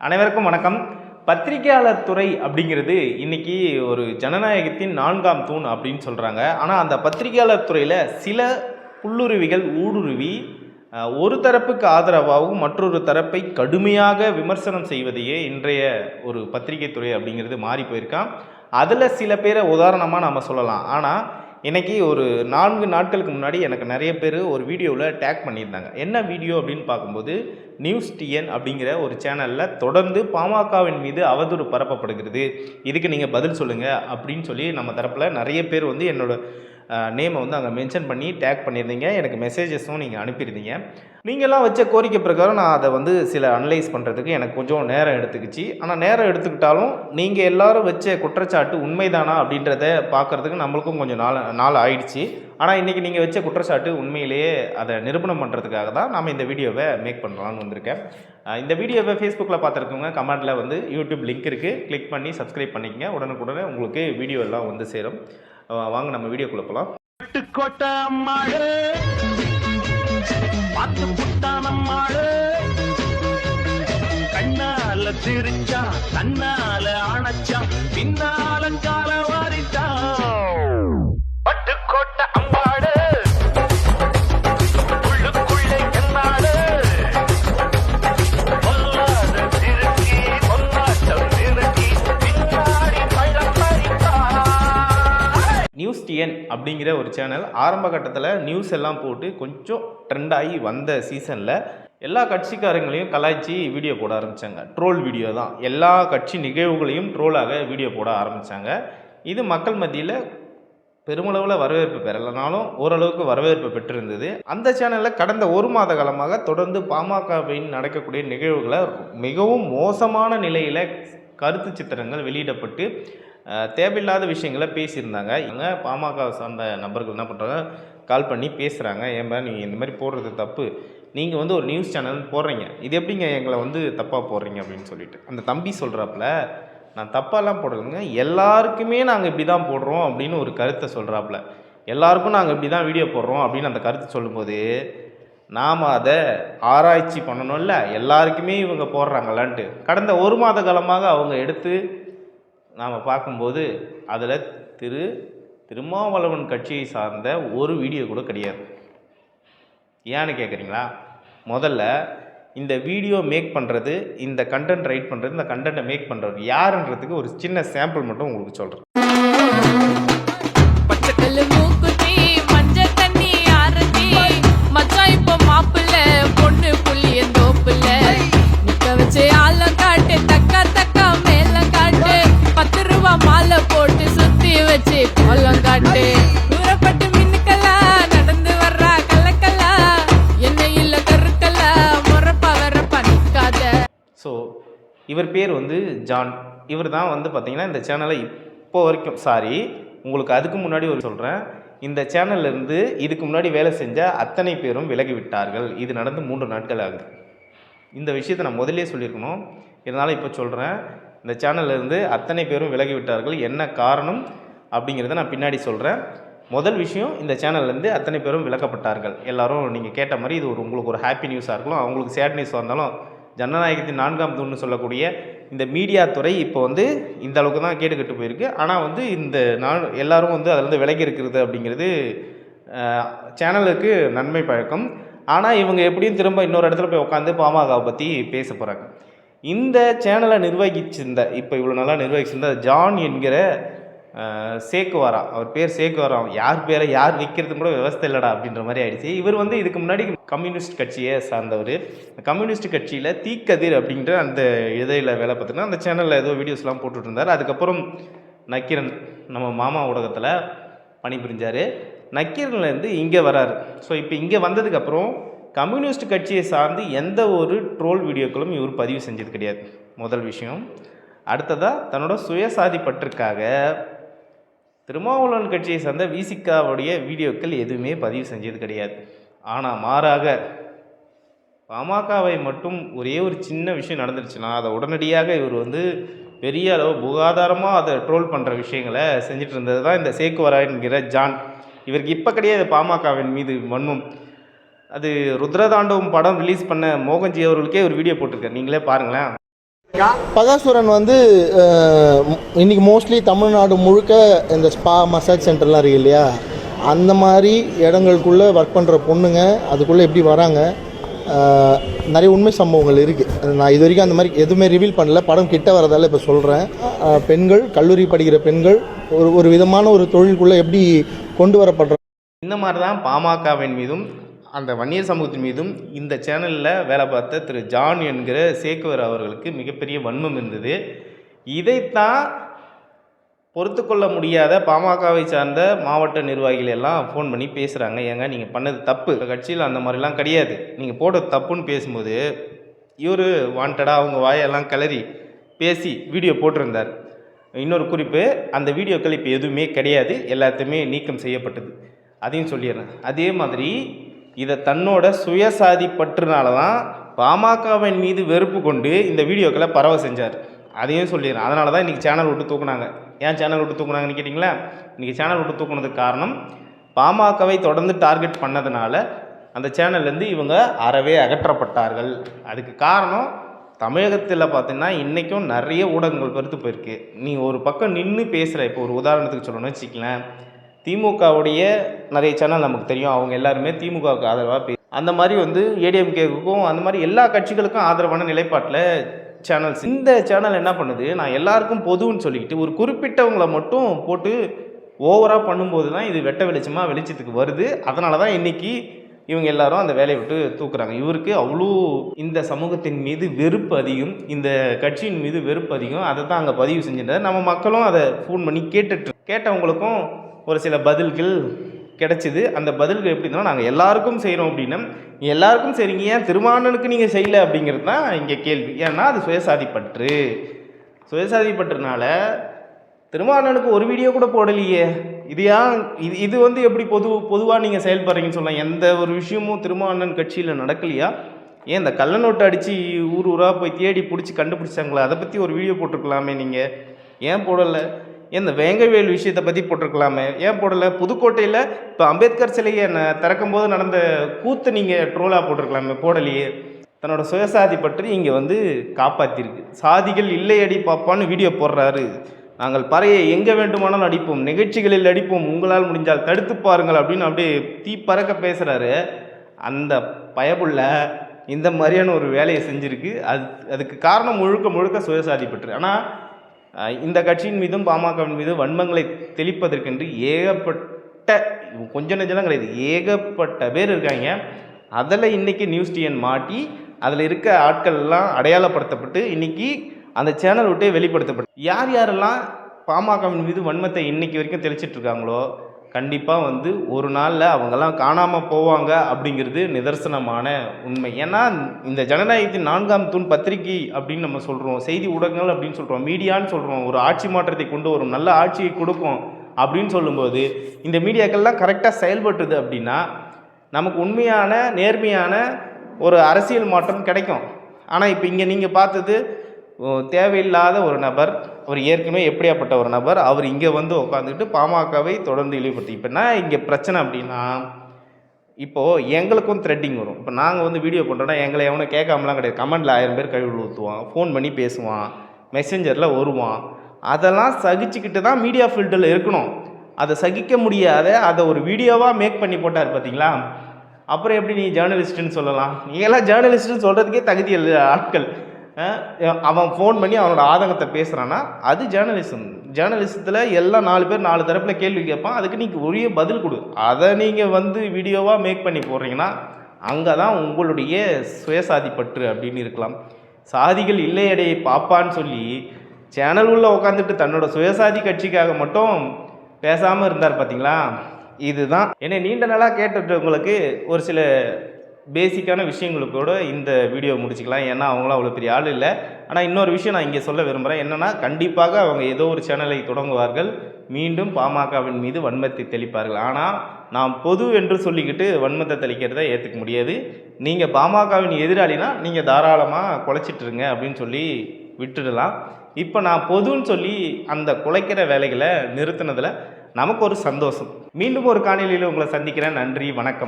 அனைவருக்கும் வணக்கம். பத்திரிகையாளர் துறை அப்படிங்கிறது இன்னைக்கு ஒரு ஜனநாயகத்தின் நான்காம் தூண் அப்படின்னு சொல்கிறாங்க ஆனால் அந்த பத்திரிகையாளர் துறையில் சில புல்லுருவிகள் ஊடுருவி ஒரு தரப்புக்கு ஆதரவாகவும் மற்றொரு தரப்பை கடுமையாக விமர்சனம் செய்வதையே இன்றைய ஒரு பத்திரிகை துறை அப்படிங்கிறது மாறி போயிருக்கான் அதில் சில பேரை உதாரணமாக நம்ம சொல்லலாம். ஆனால் இன்றைக்கி ஒரு நான்கு நாட்களுக்கு முன்னாடி எனக்கு நிறைய பேர் ஒரு வீடியோவில் டேக் பண்ணியிருந்தாங்க. என்ன வீடியோ அப்படின்னு பார்க்கும்போது நியூஸ் டிஎன் அப்படிங்கிற ஒரு சேனலில் தொடர்ந்து பாமகவின் மீது அவதூறு பரப்பப்படுகிறது. இதுக்கு நீங்கள் பதில் சொல்லுங்கள் அப்படின்னு சொல்லி நம்ம தரப்பில் நிறைய பேர் வந்து என்னோட நேமை வந்து அங்கே மென்ஷன் பண்ணி டேக் பண்ணியிருந்தீங்க எனக்கு மெசேஜஸும் நீங்கள் அனுப்பியிருந்தீங்க. நீங்கள்லாம் வச்ச கோரிக்கை பிரகாரம் நான் அதை வந்து சில அனலைஸ் பண்ணுறதுக்கு எனக்கு கொஞ்சம் நேரம் எடுத்துக்கிச்சு. ஆனால் நேரம் எடுத்துக்கிட்டாலும் நீங்கள் எல்லாரும் வச்ச குற்றச்சாட்டு உண்மைதானா அப்படின்றத பார்க்குறதுக்கு நம்மளுக்கும் கொஞ்சம் நாள் நாள் ஆயிடுச்சு. ஆனால் இன்றைக்கி நீங்கள் வச்ச குற்றச்சாட்டு உண்மையிலேயே அதை நிரூபணம் பண்ணுறதுக்காக தான் நம்ம இந்த வீடியோவை மேக் பண்ணலான்னு வந்திருக்கேன். இந்த வீடியோவை ஃபேஸ்புக்கில் பார்த்துருக்கவங்க கமெண்ட்டில் வந்து யூடியூப் லிங்க் இருக்குது கிளிக் பண்ணி சப்ஸ்கிரைப் பண்ணிக்கங்க. உடனுக்குடனே உங்களுக்கு வீடியோ எல்லாம் வந்து சேரும். வாங்க நம்ம வீடியோக்குள்ளே போகலாம் கண்ணால சிரிச்சா கண்ணால அணைச்சா பின்னாலங்கால வாரிச்சா பட்டுக்கோட்டை அம்மா நியூஸ் அப்படிங்கிற ஒரு சேனல் ஆரம்ப கட்டத்தில் நியூஸ் எல்லாம் போட்டு கொஞ்சம் ட்ரெண்ட் ஆகி வந்த சீசனில் எல்லா கட்சிக்காரங்களையும் கலாய்ச்சி வீடியோ போட ஆரம்பித்தாங்க ட்ரோல் வீடியோ தான். எல்லா கட்சி நிகழ்வுகளையும் ட்ரோலாக வீடியோ போட ஆரம்பித்தாங்க இது மக்கள் மத்தியில் பெருமளவில் வரவேற்பு பெறலைனாலும் ஓரளவுக்கு வரவேற்பு பெற்றிருந்தது. அந்த சேனலில் கடந்த ஒரு மாத காலமாக தொடர்ந்து பாமகவின் நடக்கக்கூடிய நிகழ்வுகளை மிகவும் மோசமான நிலையில் கருத்து சித்திரங்கள் வெளியிடப்பட்டு தேவையில்லாத விஷயங்களை பேசியிருந்தாங்க. இவங்க பாமக சார்ந்த நபர்கள் என்ன பண்ணுறாங்க கால் பண்ணி பேசுகிறாங்க ஏன்பா நீங்கள் இந்த மாதிரி போடுறது தப்பு. நீங்கள் வந்து ஒரு நியூஸ் சேனல் போடுறீங்க. இது எப்படிங்க எங்களை வந்து தப்பாக போடுறீங்க அப்படின்னு சொல்லிட்டு. அந்த தம்பி சொல்கிறாப்புல நான் தப்பாலாம் போடலைங்க. எல்லாருக்குமே நாங்கள் இப்படி தான் போடுறோம் அப்படின்னு ஒரு கருத்தை சொல்கிறாப்புல எல்லாருக்கும் நாங்கள் இப்படி தான் வீடியோ போடுறோம் அப்படின்னு அந்த கருத்து சொல்லும்போது நாம் அதை ஆராய்ச்சி பண்ணணும்ல. எல்லாருக்குமே இவங்க போடுறாங்களான்ட்டு. கடந்த ஒரு மாத காலமாக அவங்க எடுத்து நாம் பார்க்கும்போது அதில் திரு திருமாவளவன் கட்சியை சார்ந்த ஒரு வீடியோ கூட கிடையாது. ஏன்னு கேட்குறீங்களா முதல்ல இந்த வீடியோ மேக் பண்ணுறது இந்த கண்டென்ட் ரைட் பண்ணுறது இந்த கண்டென்ட்டை மேக் பண்ணுறது யாருன்றதுக்கு ஒரு சின்ன சாம்பிள் மட்டும் உங்களுக்கு சொல்கிறேன் வச்சு கோலம் காட்டு. தூரப்பட்டு மின்னுக்கல்லா நடந்து வர்றா கல்லக்கல்லா. என்ன இல்ல கருக்கல்லா, முறப்பா வரப்பா நிற்காத ஸோ இவர் பேர் வந்து ஜான். இவர் தான் வந்து பார்த்தீங்கன்னா இந்த சேனலை இப்போ வரைக்கும் சாரி உங்களுக்கு அதுக்கு முன்னாடி ஒரு சொல்கிறேன் இந்த சேனல்ல இருந்து இதுக்கு முன்னாடி வேலை செஞ்ச அத்தனை பேரும் விலகி விட்டார்கள் இது நடந்து மூன்று நாட்கள் ஆகுது. இந்த விஷயத்தை நான் முதலே சொல்லியிருக்கணும். இருந்தாலும் இப்போ சொல்கிறேன் இந்த சேனல்லேருந்து அத்தனை பேரும் விலகி விட்டார்கள் என்ன காரணம்? அப்படிங்கிறத நான் பின்னாடி சொல்கிறேன் முதல் விஷயம் இந்த சேனல்லேருந்து அத்தனை பேரும் விளக்கப்பட்டார்கள் எல்லாரும் நீங்கள் கேட்ட மாதிரி இது ஒரு உங்களுக்கு ஒரு ஹாப்பி நியூஸாக இருக்கலாம். அவங்களுக்கு சேட் நியூஸாக இருந்தாலும் ஜனநாயகத்தின் நான்காம் தூண்னு சொல்லக்கூடிய இந்த மீடியா துறை இப்போ வந்து இந்த அளவுக்கு தான் கேட்டுக்கிட்டு போயிருக்கு. ஆனால் வந்து இந்த நான் எல்லாரும் வந்து அதிலிருந்து விலகி இருக்கிறது அப்படிங்கிறது சேனலுக்கு நன்மை பழக்கம். ஆனால் இவங்க எப்படியும் திரும்ப இன்னொரு இடத்துல போய் உட்காந்து பாமகவை பற்றி பேச போகிறாங்க இந்த சேனலை நிர்வகிச்சிருந்த இப்போ இவ்வளோ நல்லா நிர்வகிச்சிருந்த ஜான் என்கிற சேக்குவாரா? அவர் பேர் சேக்குவாரா? யார் பேரை யார் விற்கிறது கூட விவசாய இல்லடா அப்படின்ற மாதிரி ஆயிடுச்சு. இவர் வந்து இதுக்கு முன்னாடி கம்யூனிஸ்ட் கட்சியை சார்ந்தவர். கம்யூனிஸ்ட் கட்சியில் தீக்கதிர் அப்படின்ற அந்த இதழில் வேலை பார்த்தோன்னா அந்த சேனலில் ஏதோ வீடியோஸ்லாம் போட்டுட்டு இருந்தார் அதுக்கப்புறம் நக்கீரன் நம்ம மாமா ஊடகத்தில் பணிபுரிஞ்சார். நக்கீரன்லேருந்து இங்கே வராரு. ஸோ இப்போ இங்கே வந்ததுக்கப்புறம் கம்யூனிஸ்ட் கட்சியை சார்ந்து எந்த ஒரு ட்ரோல் வீடியோக்களும் இவர் பதிவு செஞ்சது கிடையாது. முதல் விஷயம். அடுத்ததாக தன்னோட சுயசாதி பற்றுக்காக திருமாவளவன் கட்சியை சார்ந்த விசிகாவுடைய வீடியோக்கள் எதுவுமே பதிவு செஞ்சது கிடையாது. ஆனால் மாறாக பாமகவை மட்டும் ஒரே ஒரு சின்ன விஷயம் நடந்துருச்சுன்னா அதை உடனடியாக இவர் வந்து பெரிய அளவு புகாதாரமாக அதை ட்ரோல் பண்ணுற விஷயங்களை செஞ்சுட்டு இருந்தது தான் இந்த சேக்குவரா என்கிற ஜான். இவருக்கு இப்போ கிடையாது பாமகவின் மீது வன்மம். அது ருத்ரதாண்டவம் படம் ரிலீஸ் பண்ண மோகன்ஜி அவர்களுக்கே ஒரு வீடியோ போட்டிருக்காரு. நீங்களே பாருங்களேன். பகாசுரன் வந்து இன்னைக்கு மோஸ்ட்லி தமிழ்நாடு முழுக்க இந்த ஸ்பா மசாஜ் சென்டர்லாம் இருக்கு இல்லையா? அந்த மாதிரி இடங்களுக்குள்ளே ஒர்க் பண்ணுற பொண்ணுங்க அதுக்குள்ளே எப்படி வராங்க? நிறைய உண்மை சம்பவங்கள் இருக்குது நான் இது வரைக்கும் அந்த மாதிரி எதுவுமே ரிவீல் பண்ணல. படம் கிட்ட வரதால இப்போ சொல்கிறேன் பெண்கள் கல்லூரி படிக்கிற பெண்கள் ஒரு ஒரு விதமான ஒரு தொழிலுக்குள்ளே எப்படி கொண்டு வரப்படுற இந்த மாதிரி தான் பாமகவின் மீதும் அந்த வன்னியர் சமூகத்தின் மீதும் இந்த சேனலில் வேலை பார்த்த திரு ஜான் என்கிற சேக்குவர் அவர்களுக்கு மிகப்பெரிய வன்மம் இருந்தது. இதைத்தான் பொறுத்து கொள்ள முடியாத பாமகவை சார்ந்த மாவட்ட நிர்வாகிகள் எல்லாம் ஃபோன் பண்ணி பேசுகிறாங்க ஏங்க நீங்கள் பண்ணது தப்பு. கட்சியில் அந்த மாதிரிலாம் கிடையாது. நீங்கள் போட்டது தப்புன்னு பேசும்போது இவர் வாண்டடாக அவங்க வாயெல்லாம் கிளறி பேசி வீடியோ போட்டிருந்தார். இன்னொரு குறிப்பு அந்த வீடியோக்கள் இப்போ எதுவுமே கிடையாது. எல்லாத்தையுமே நீக்கம் செய்யப்பட்டது. அதையும் சொல்லிடுறேன். அதே மாதிரி இதை தன்னோட சுயசாதி பற்றுனால தான் பாமகவின் மீது வெறுப்பு கொண்டு இந்த வீடியோக்களை பரவ செஞ்சார். அதையும் சொல்லிடுறேன். அதனால தான் இன்றைக்கி சேனல் விட்டு தூக்குனாங்க. ஏன் சேனல் விட்டு தூக்குனாங்கன்னு கேட்டிங்களா? இன்றைக்கி சேனல் விட்டு தூக்குனதுக்கு காரணம் பாமகவை தொடர்ந்து டார்கெட் பண்ணதுனால அந்த சேனல்லேருந்து இவங்க அறவே அகற்றப்பட்டார்கள். அதுக்கு காரணம் தமிழகத்தில் பார்த்திங்கன்னா இன்றைக்கும் நிறைய ஊடகங்கள் பெருத்து போயிருக்கு. நீ ஒரு பக்கம் நின்று பேசுகிற இப்போ ஒரு உதாரணத்துக்கு சொல்லணும்னு வச்சுக்கலேன் திமுகவுடைய நிறைய சேனல் நமக்கு தெரியும். அவங்க எல்லாருமே திமுகவுக்கு ஆதரவாக பே அந்த மாதிரி வந்து ஏடிஎம்கேவுக்கும் அந்த மாதிரி எல்லா கட்சிகளுக்கும் ஆதரவான நிலைப்பாட்டில் சேனல்ஸ் இந்த சேனல் என்ன பண்ணுது? நான் எல்லாருக்கும் பொதுன்னு சொல்லிக்கிட்டு ஒரு குறிப்பிட்டவங்களை மட்டும் போட்டு ஓவராக பண்ணும்போது தான் இது வெட்ட வெளிச்சமாக வெளிச்சத்துக்கு வருது. அதனால தான் இன்றைக்கி இவங்க எல்லாரும் அந்த வேலையை விட்டு தூக்குறாங்க. இவருக்கு அவ்வளோ இந்த சமூகத்தின் மீது வெறுப்பு அதிகம். இந்த கட்சியின் மீது வெறுப்பு அதிகம். அதை தான் அங்கே பதிவு செஞ்சிருந்தார். நம்ம மக்களும் அதை ஃபோன் பண்ணி கேட்டுட்டு கேட்டவங்களுக்கும் ஒரு சில பதில்கள் கிடைச்சிது. அந்த பதில்கள் எப்படி இருந்தாலும் நாங்கள் எல்லாருக்கும் செய்கிறோம் அப்படின்னா. எல்லாருக்கும் செய்கிறீங்க ஏன் திருமாவளவனுக்கு நீங்கள் செய்யலை அப்படிங்கிறது தான் இங்கே கேள்வி. ஏன்னா அது சுயசாதிப்பற்று. சுயசாதிப்பற்றுனால சுயசாதி ஒரு வீடியோ கூட போடலையே. இது ஏன் இது இது வந்து எப்படி பொது பொதுவாக நீங்கள் செயல்படுறீங்கன்னு சொல்லலாம் எந்த ஒரு விஷயமும் திருமாவளவன் கட்சியில் நடக்கலையா? ஏன் இந்த கள்ள நோட்டு அடித்து ஊர் ஊராக போய் தேடி பிடிச்சி கண்டுபிடிச்சாங்களா? அதை பற்றி ஒரு வீடியோ போட்டிருக்கலாமே நீங்கள் ஏன் போடலை? இந்த வேங்கவேல் விஷயத்தை பற்றி போட்டிருக்கலாமே. ஏன் போடலை? புதுக்கோட்டையில் இப்போ அம்பேத்கர் சிலையை ந- திறக்கும்போது நடந்த கூத்து நீங்கள் ட்ரோலாக போட்டிருக்கலாமே போடலையே. தன்னோட சுயசாதி பற்றி இங்கே வந்து காப்பாற்றிருக்கு சாதிகள் இல்லையடி பாப்பான்னு வீடியோ போடுறாரு. நாங்கள் பறையை எங்கே வேண்டுமானாலும் அடிப்போம் நிகழ்ச்சிகளில் அடிப்போம் உங்களால் முடிஞ்சால் தடுத்து பாருங்கள் அப்படின்னு அப்படியே தீ பறக்க பேசுகிறாரு அந்த பயபுள்ள இந்த மாதிரியான ஒரு வேலையை செஞ்சுருக்கு. அது அதுக்கு காரணம் முழுக்க முழுக்க சுயசாதி பற்று. ஆனால் இந்த கட்சியின் மீதும் பாமகவின் மீதும் வன்மங்களை தெளிப்பதற்கென்று ஏகப்பட்ட கொஞ்ச நெஞ்சலாம் கிடையாது ஏகப்பட்ட பேர் இருக்காங்க. அதில் இன்றைக்கி நியூஸ் டிஎன் மாட்டி அதில் இருக்க ஆட்கள் எல்லாம் அடையாளப்படுத்தப்பட்டு இன்றைக்கி அந்த சேனல் விட்டே வெளிப்படுத்தப்பட்டு. யார் யாரெல்லாம் பாமகவின் மீது வன்மத்தை இன்றைக்கி வரைக்கும் தெளிச்சிட்டு இருக்காங்களோ கண்டிப்பாக வந்து ஒரு நாளில் அவங்கெல்லாம் காணாமல் போவாங்க அப்படிங்கிறது நிதர்சனமான உண்மை. ஏன்னா இந்த ஜனநாயகத்தின் நான்காம் தூண் பத்திரிகை அப்படின்னு நம்ம சொல்கிறோம் செய்தி ஊடகங்கள் அப்படின்னு சொல்கிறோம் மீடியான்னு சொல்கிறோம் ஒரு ஆட்சி மாற்றத்தை கொண்டு வரும் நல்ல ஆட்சியை கொடுக்கும் அப்படின்னு சொல்லும்போது இந்த மீடியாக்கள்லாம் கரெக்டாக செயல்பட்டுது அப்படின்னா நமக்கு உண்மையான நேர்மையான ஒரு அரசியல் மாற்றம் கிடைக்கும். ஆனால் இப்போ இங்கே நீங்கள் பார்த்தது தேவையில்லாத ஒரு நபர் அவர் ஏற்கனவே எப்படியாப்பட்ட ஒரு நபர் அவர் இங்கே வந்து உட்காந்துக்கிட்டு பாமகவை தொடர்ந்து இழிவுபடுத்தி. இப்போ என்ன இங்கே பிரச்சனை அப்படின்னா இப்போது எங்களுக்கும் த்ரெட்டிங் வரும். இப்போ நாங்கள் வந்து வீடியோ பண்ணுறோன்னா எங்களை எவனும் கேட்காமலாம் கிடையாது. கமெண்டில் ஆயிரம் பேர் கழுவி ஊற்றுவான் ஃபோன் பண்ணி பேசுவான் மெசஞ்சரில் வருவான். அதெல்லாம் சகிச்சுக்கிட்டு தான் மீடியா ஃபீல்டில் இருக்கணும். அதை சகிக்க முடியாத அதை ஒரு வீடியோவாக மேக் பண்ணி போட்டார் பார்த்தீங்களா அப்புறம் எப்படி நீ ஜேர்னலிஸ்ட்டுன்னு சொல்லலாம்? நீங்களாம் ஜேர்னலிஸ்ட்டுன்னு சொல்கிறதுக்கே தகுதி இல்லை ஆட்கள். அவன் ஃபோன் பண்ணி அவனோட ஆதங்கத்தை பேசுகிறான்னா அது ஜேர்னலிசம் ஜேர்னலிசத்தில் எல்லாம் நாலு பேர் நாலு தரப்பில் கேள்வி கேட்பான். அதுக்கு நீங்கள் உரிய பதில் கொடு. அதை நீங்கள் வந்து வீடியோவாக மேக் பண்ணி போடுறீங்கன்னா அங்கே தான் உங்களுடைய சுயசாதி பற்று அப்படின்னு இருக்கலாம். சாதிகள் இல்லையடையை பாப்பான்னு சொல்லி சேனல் உள்ளே உட்காந்துட்டு தன்னோட சுயசாதி கட்சிக்காக மட்டும் பேசாமல் இருந்தார் பார்த்தீங்களா இதுதான். என்னை நீண்ட நாளாக கேட்டுட்டவங்களுக்கு ஒரு சில பேசிக்கான விஷயங்களுக்கூட இந்த வீடியோ முடிச்சுக்கலாம். ஏன்னா அவங்களாம் அவ்வளோ பெரிய ஆள் இல்லை. ஆனால் இன்னொரு விஷயம் நான் இங்கே சொல்ல விரும்புகிறேன் என்னென்னா கண்டிப்பாக அவங்க ஏதோ ஒரு சேனலை தொடங்குவார்கள். மீண்டும் பாமகவின் மீது வன்மத்தை தெளிப்பார்கள். ஆனால் நாம் பொது என்று சொல்லிக்கிட்டு வன்மத்தை தெளிக்கிறத ஏற்றுக்க முடியாது. நீங்கள் பாமகவின் எதிராளினா நீங்கள் தாராளமாக குலைச்சிட்ருங்க அப்படின்னு சொல்லி விட்டுடலாம். இப்போ நான் பொதுன்னு சொல்லி அந்த குலைக்கிற வேலைகளை நிறுத்தினதில் நமக்கு ஒரு சந்தோஷம். மீண்டும் ஒரு காணொலியில் உங்களை சந்திக்கிறேன். நன்றி வணக்கம்.